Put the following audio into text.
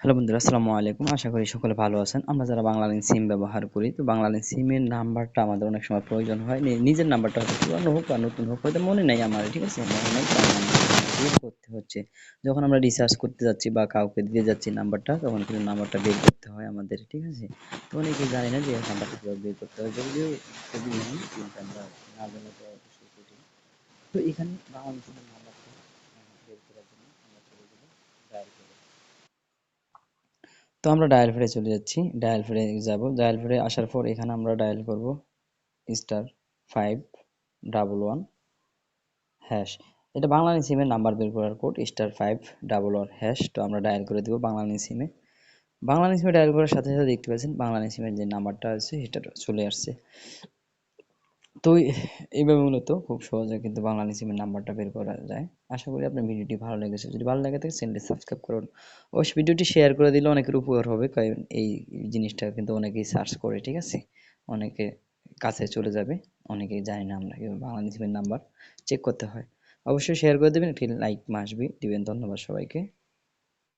Hello বন্ধুরা, আসসালামু আলাইকুম। আশা করি সকলে ভালো আছেন। আমরা যারা বাংলালিংক সিম ব্যবহার করি, তো বাংলালিংক সিমের নাম্বারটা আমাদের অনেক সময় প্রয়োজন হয়। নিজের নাম্বারটা হয়তো পুরানো হোক বা নতুন হোক, হয়তো মনে নেই আমার, ঠিক আছে? মনে নেই নাম্বারটা বের করতে হচ্ছে। যখন আমরা রিসার্চ করতে যাচ্ছি বা কাউকে দিয়ে যাচ্ছি নাম্বারটা, তখন কিন্তু নাম্বারটা বের করতে হয় আমাদের, ঠিক আছে? তো অনেকে জানি না যে নাম্বারটা কীভাবে বের করতে হয়। যদিও আমরা না তো এখানে বাংলাদেশের নাম্বারটা বের করার জন্য আমরা চলে যাব ডায়াল করে তো আমরা ডায়াল ফ্রে চলে যাচ্ছি। ডায়াল ফ্রে যাব। ডায়াল ফ্রে আসার পর এখানে আমরা ডায়াল করব star five double one hash এটা বাংলাদেশ সিমের নাম্বার বের করার code star five double one hash তো আমরা ডায়াল করে দেবো বাংলাদেশ সিমে বাংলাদেশ সিমে ডায়াল করার সাথে সাথে দেখতে পাচ্ছেন বাংলাদেশ সিমের যে নাম্বারটা আছে, সেটা চলে আসছে। তো এইভাবে মূলত খুব সহজে কিন্তু বাংলাদেশ সিমের নাম্বারটা বের করা যায়। আশা করি আপনার ভিডিওটি ভালো লেগেছে। যদি ভালো লাগে থাকে চ্যানেলটি সাবস্ক্রাইব করুন। অবশ্যই ভিডিওটি শেয়ার করে দিলে অনেকের উপকার হবে, কারণ এই জিনিসটা কিন্তু অনেকেই সার্চ করে, ঠিক আছে? অনেকে কাছে চলে যাবে, অনেকেই জানি না আমরা কীভাবে বাংলাদেশ সিমের নাম্বার চেক করতে হয়। অবশ্যই শেয়ার করে দেবেন, একটি লাইক মাসবি, দিবেন ধন্যবাদ সবাইকে।